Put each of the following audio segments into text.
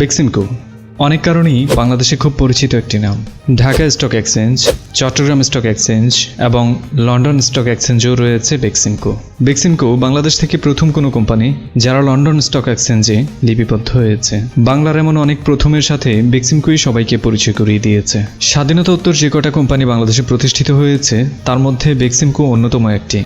বেক্সিমকো, অনেক কারণেই বাংলাদেশে খুব পরিচিত একটি নাম। Dhaka stock exchange, Chittagong stock exchange এবং লন্ডন স্টক এক্সচেঞ্জেও রয়েছে বেক্সিমকো। বেক্সিমকো বাংলাদেশ থেকে প্রথম কোনো কোম্পানি যারা লন্ডন স্টক এক্সচেঞ্জে লিপিবদ্ধ হয়েছে। বাংলার এমন অনেক প্রথমের সাথে বেক্সিমকোই সবাইকে পরিচয় করিয়ে দিয়েছে। স্বাধীনতা উত্তর যে কটা কোম্পানি বাংলাদেশে প্রতিষ্ঠিত হয়েছে, তার মধ্যে বেক্সিমকো অন্যতম একটি।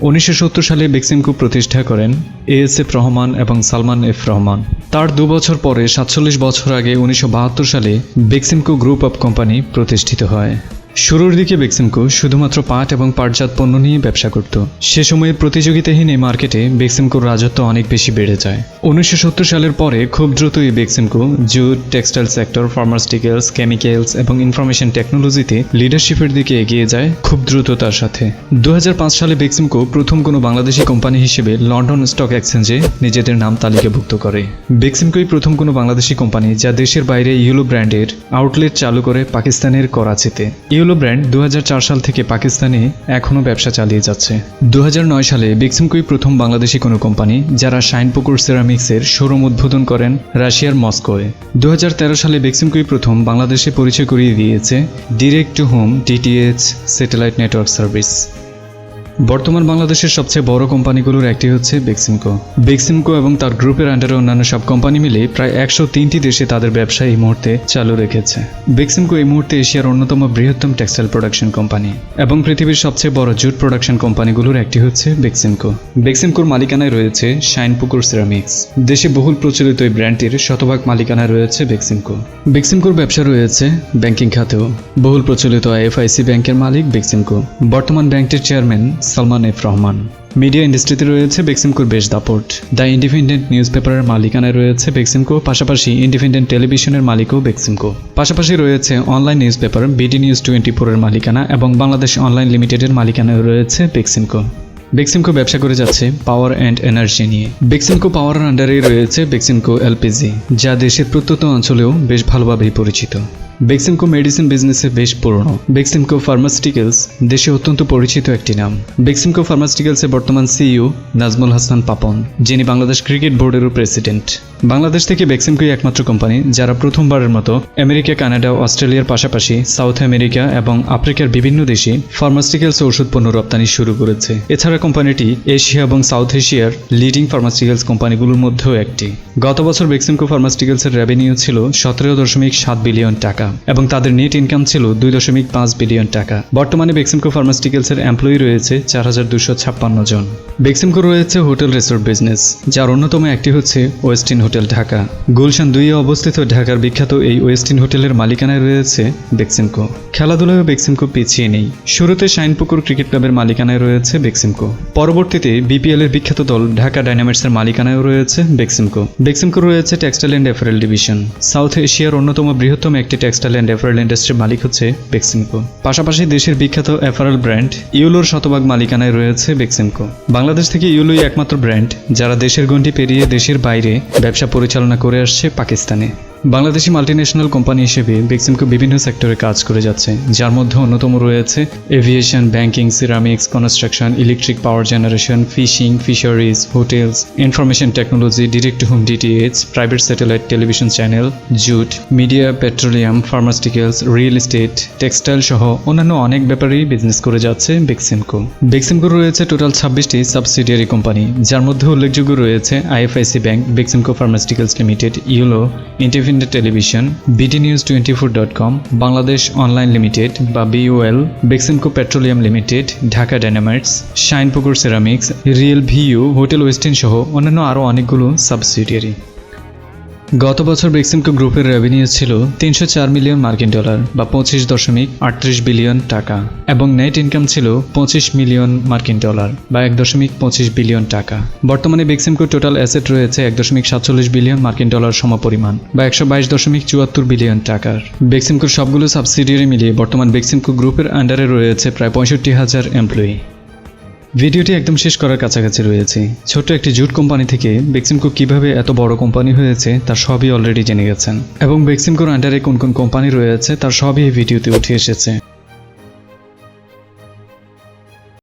উনিশশো সত্তর সালে বেক্সিমকো প্রতিষ্ঠা করেন এ এস এফ রহমান এবং সালমান এফ রহমান। তার দু বছর পরে সাতচল্লিশ বছর আগে উনিশশো বাহাত্তর সালে বেক্সিমকো গ্রুপ অফ কোম্পানি প্রতিষ্ঠিত হয়। শুরুর দিকে বেক্সিমকো শুধুমাত্র পাট এবং পাটজাত পণ্য নিয়ে ব্যবসা করত। সে সময়ে প্রতিযোগিতাহীন এই মার্কেটে বেক্সিমকোর রাজত্ব অনেক বেশি বেড়ে যায়। উনিশশো সত্তর সালের পরে খুব দ্রুত এই Beximco jute, textile sector, pharmaceuticals, chemicals এবং ইনফরমেশন টেকনোলজিতে লিডারশিপের দিকে এগিয়ে যায় খুব দ্রুততার সাথে। দু হাজার পাঁচ সালে বেক্সিমকো প্রথম কোনো বাংলাদেশি কোম্পানি হিসেবে লন্ডন স্টক এক্সচেঞ্জে নিজেদের নাম তালিকাভুক্ত করে। বেক্সিমকোই প্রথম কোনো বাংলাদেশি কোম্পানি যা দেশের বাইরে ইউলো ব্র্যান্ডের আউটলেট চালু করে পাকিস্তানের করাচিতে। ইউলো ব্র্যান্ড দু সাল থেকে পাকিস্তানে এখনও ব্যবসা চালিয়ে যাচ্ছে। দু হাজার নয় সালে বিক্সিমকুই প্রথম বাংলাদেশি কোনো কোম্পানি যারা শাইনপুকুর সেরামিক্সের শোরুম উদ্বোধন করেন রাশিয়ার মস্কোয়। দু হাজার তেরো সালে বিক্সিমকুই প্রথম বাংলাদেশে পরিচয় করিয়ে দিয়েছে direct to home DTH satellite network service বর্তমান বাংলাদেশের সবচেয়ে বড় কোম্পানিগুলোর একটি হচ্ছে বেক্সিমকো। বেক্সিমকো এবং তার গ্রুপের আন্ডারে অন্যান্য সব কোম্পানি মিলে প্রায় একশো তিনটি দেশে তাদের ব্যবসা এই মুহূর্তে চালু রেখেছে। বেক্সিমকো এই মুহূর্তে এশিয়ার অন্যতম বৃহত্তম টেক্সটাইল প্রোডাকশন কোম্পানি এবং পৃথিবীর সবচেয়ে বড় জুট প্রোডাকশন কোম্পানিগুলোর একটি হচ্ছে বেক্সিমকো। বেক্সিমকোর মালিকানায় রয়েছে শাইনপুকুর সিরামিক্স। দেশে বহুল প্রচলিত এই ব্র্যান্ডটির শতভাগ মালিকানায় রয়েছে বেক্সিমকো। বেক্সিমকোর ব্যবসা রয়েছে ব্যাংকিং খাতেও। বহুল প্রচলিত আইএফআইসি ব্যাংকের মালিক বেক্সিমকো। বর্তমান ব্যাংকটির chairman Salman F Rahman. Media ইন্ডাস্ট্রিতে রয়েছে বেক্সিমকোর বেশ দাপট। দ্য ইন্ডিপেন্ডেন্ট নিউজ পেপারের মালিকানায় রয়েছে বেক্সিমকো, পাশাপাশি ইন্ডিপেন্ডেন্ট টেলিভিশনের মালিকও বেক্সিমকো। পাশাপাশি রয়েছে online news paper BD news twenty ফোরের মালিকানা এবং বাংলাদেশ অনলাইন লিমিটেডের মালিকানায় রয়েছে বেক্সিমকো। বেক্সিমকো ব্যবসা করে যাচ্ছে পাওয়ার অ্যান্ড এনার্জি নিয়ে। বেক্সিমকো পাওয়ারের আন্ডারেই রয়েছে বেক্সিমকো এলপিজি যা দেশের প্রত্যন্ত অঞ্চলেও বেশ ভালোভাবেই পরিচিত। বেক্সিমকো মেডিসিন বিজনেসে বেশ পুরনো। বেক্সিমকো ফার্মাসিউটিক্যালস দেশে অত্যন্ত পরিচিত একটি নাম। বেক্সিমকো ফার্মাসিউটিক্যালসের বর্তমান সিইও নাজমুল হাসান পাপন, যিনি বাংলাদেশ ক্রিকেট বোর্ডেরও প্রেসিডেন্ট বাংলাদেশ থেকে বেক্সিমকোই একমাত্র কোম্পানি, যারা প্রথমবারের মতো আমেরিকা, কানাডা অস্ট্রেলিয়ার পাশাপাশি সাউথ আমেরিকা এবং আফ্রিকার বিভিন্ন দেশে ফার্মাসিউটিক্যালস ওষুধ পণ্য রপ্তানি শুরু করেছে। এছাড়া কোম্পানিটি এশিয়া এবং সাউথ এশিয়ার লিডিং ফার্মাসিউটিক্যালস কোম্পানিগুলোর মধ্যেও একটি। গত বছর বেক্সিমকো ফার্মাসিউটিক্যালসের রেভিনিউ ছিল সতেরো দশমিক সাত বিলিয়ন টাকা এবং তাদের নেট ইনকাম ছিল দুই দশমিক পাঁচ বিলিয়ন টাকা। বর্তমানে বেক্সিমকো ফার্মাসিউটিক্যালসের এমপ্লয়ি রয়েছে চার হাজার দুশো ছাপ্পান্ন জন। বেক্সিমকো রয়েছে হোটেল রিসোর্ট বিজনেস, যার অন্যতম একটি হচ্ছে ওয়েস্টিন হোটেল ঢাকা। গুলশান দুইয়ে অবস্থিত ঢাকার বিখ্যাত এই ওয়েস্টিন হোটেলের মালিকানায় রয়েছে বেক্সিমকো খেলাধুলায়ও বেক্সিমকো পিছিয়ে নেই। শুরুতে শাইনপুকুর ক্রিকেট ক্লাবের মালিকানায় রয়েছে বেক্সিমকো পরবর্তীতে বিপিএল এর বিখ্যাত দল ঢাকা ডাইনামাইটসের মালিকানায়ও রয়েছে বেক্সিমকো। বেক্সিমকো রয়েছে textile and apparel division. South এশিয়ার অন্যতম বৃহত্তম একটি টেক্সটাইল অ্যান্ড অ্যাপারেল ইন্ডাস্ট্রির মালিক হচ্ছে বেক্সিমকো। পাশাপাশি দেশের বিখ্যাত অ্যাপারেল ব্র্যান্ড ইউলোর শতভাগ মালিকানায় রয়েছে বেক্সিমকো। বাংলাদেশ থেকে ইউলোই একমাত্র ব্র্যান্ড, যারা দেশের গণ্ডি পেরিয়ে দেশের বাইরে ব্যবসা পরিচালনা করে আসছে পাকিস্তানে। বাংলাদেশি মাল্টিন্যাশনাল কোম্পানি হিসেবে বেক্সিমকো বিভিন্ন সেক্টরে কাজ করে যাচ্ছে। যার মধ্যে অন্যতম রয়েছে aviation banking ceramics construction electric power generation fishing fisheries hotels information technology direct to home DTH private satellite television channel jute media petroleum pharmaceuticals real estate textile সহ অন্যান্য অনেক ব্যাপারেই বিজনেস করে যাচ্ছে বেক্সিমকো বেক্সিমকো রয়েছে টোটাল ছাব্বিশটি সাবসিডিয়ারি কোম্পানি যার মধ্যে উল্লেখযোগ্য রয়েছে IFIC bank Beximco pharmaceuticals limited yellow independent television BD news twenty four dot com Bangladesh online limited বা BOL Beximco petroleum limited, Dhaka dynamites Shinepukur ceramics, real view, hotel Westin সহ অন্যান্য আরও অনেকগুলো subsidiary. গত বছর বেক্সিমকো গ্রুপের রেভিনিউ ছিল তিনশো চার মিলিয়ন মার্কিন ডলার বা পঁচিশ দশমিক আটত্রিশ বিলিয়ন টাকা, এবং নেট ইনকাম ছিল পঁচিশ মিলিয়ন মার্কিন ডলার বা এক দশমিক পঁচিশ বিলিয়ন টাকা। বর্তমানে বেক্সিমকো টোটাল অ্যাসেট রয়েছে এক দশমিক সাতচল্লিশ বিলিয়ন মার্কিন ডলার সমপরিমাণ বা একশো বাইশ দশমিক চুয়াত্তর বিলিয়ন টাকার। বেক্সিমকোর সবগুলো সাবসিডিয়ারি মিলিয়ে বর্তমান বেক্সিমকো গ্রুপের আন্ডারে রয়েছে প্রায় পঁয়ষট্টি হাজার এমপ্লয়ি ভিডিওটি একদম শেষ করার কাছাকাছি রয়েছে। ছোট্ট একটি জুট কোম্পানি থেকে বেক্সিমকো কীভাবে এত বড় কোম্পানি হয়েছে, তার সবই অলরেডি জেনে গেছেন। এবং বেক্সিমকোর আন্ডারে কোন কোন কোম্পানি রয়েছে, তার সবই এই ভিডিওতে উঠে এসেছে।